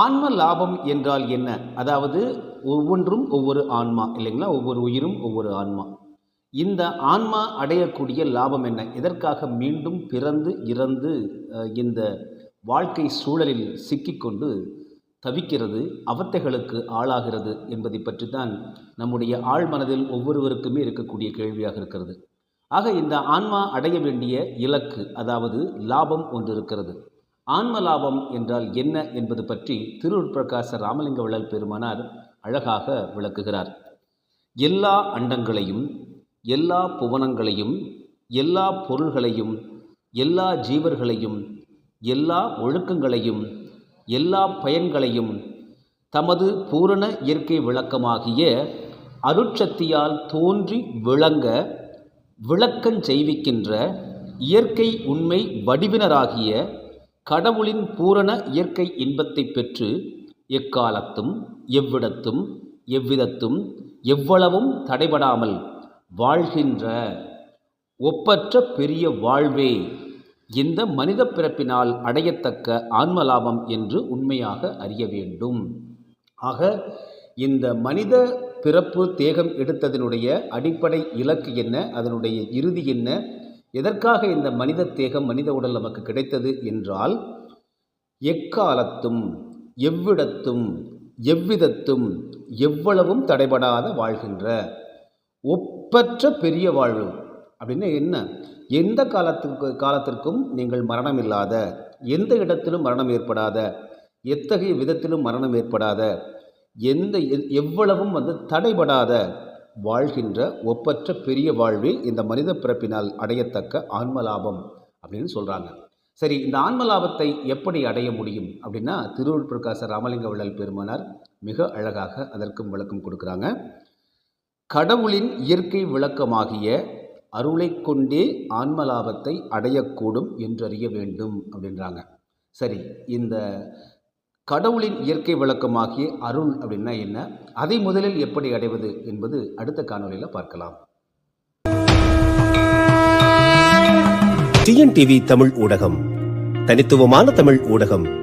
ஆன்ம லாபம் என்றால் என்ன? அதாவது ஒவ்வொன்றும் ஒவ்வொரு ஆன்மா இல்லைங்களா? ஒவ்வொரு உயிரும் ஒவ்வொரு ஆன்மா. இந்த ஆன்மா அடையக்கூடிய லாபம் என்ன? எதற்காக மீண்டும் பிறந்து இறந்து இந்த வாழ்க்கை சூழலில் சிக்கிக்கொண்டு தவிக்கிறது அவத்தைகளுக்கு ஆளாகிறது என்பதை பற்றி தான் நம்முடைய ஆழ்மனதில் ஒவ்வொருவருக்குமே இருக்கக்கூடிய கேள்வியாக இருக்கிறது. ஆக இந்த ஆன்மா அடைய வேண்டிய இலக்கு அதாவது லாபம் ஒன்று இருக்கிறது. ஆன்ம லாபம் என்றால் என்ன என்பது பற்றி திருவுட்பிரகாச ராமலிங்க வள்ளல் பெருமானார் அழகாக விளக்குகிறார். எல்லா அண்டங்களையும் எல்லா புவனங்களையும் எல்லா பொருள்களையும் எல்லா ஜீவர்களையும் எல்லா ஒழுக்கங்களையும் எல்லா பயன்களையும் தமது பூரண இயற்கை விளக்கமாகிய அருட்சக்தியால் தோன்றி விளங்க விளக்கஞ் செய்விக்கின்ற இயற்கை உண்மை வடிவினராகிய கடவுளின் பூரண இயற்கை இன்பத்தை பெற்று எக்காலத்தும் எவ்விடத்தும் எவ்விதத்தும் எவ்வளவும் தடைபடாமல் வாழ்கின்ற ஒப்பற்ற பெரிய வாழ்வே இந்த மனித பிறப்பினால் அடையத்தக்க ஆன்ம லாபம் என்று உண்மையாக அறிய வேண்டும். ஆக இந்த மனித பிறப்பு தேகம் எடுத்ததனுடைய அடிப்படை இலக்கு என்ன? அதனுடைய இறுதி என்ன? எதற்காக இந்த மனித தேகம் மனித உடல் நமக்கு கிடைத்தது என்றால் எக்காலத்தும் எவ்விடத்தும் எவ்விதத்தும் எவ்வளவும் தடைபடாத வாழ்கின்ற ஒப்பற்ற பெரிய வாழ்வு. அப்படின்னு என்ன? எந்த காலத்துக்கு காலத்திற்கும் நீங்கள் மரணம் இல்லாத எந்த இடத்திலும் மரணம் ஏற்படாத எத்தகைய விதத்திலும் மரணம் ஏற்படாத எந்த எவ்வளவும் வந்து தடைபடாத வாழ்கின்ற ஒப்பற்ற பெரிய வாழ்வே இந்த மனித பிறப்பினால் அடையத்தக்க ஆன்ம லாபம் அப்படின்னு சொல்கிறாங்க சரி இந்த ஆன்ம லாபத்தை எப்படி அடைய முடியும் அப்படின்னா திருவள்ளூர் பிரகாச ராமலிங்க வள்ளல் பெருமானார் மிக அழகாக அதற்கும் விளக்கம் கொடுக்குறாங்க. கடவுளின் இயற்கை விளக்கமாகிய அருளை கொண்டே ஆன்ம லாபத்தை அடையக்கூடும் என்றறிய வேண்டும் அப்படின்றாங்க. சரி இந்த கடவுளின் இயற்கை விளக்கமாகிய அருள் அப்படின்னா என்ன? அதை முதலில் எப்படி அடைவது என்பது அடுத்த காணொளியில் பார்க்கலாம். டிஎன்டிவி தமிழ் ஊடகம். தனித்துவமான தமிழ் ஊடகம்.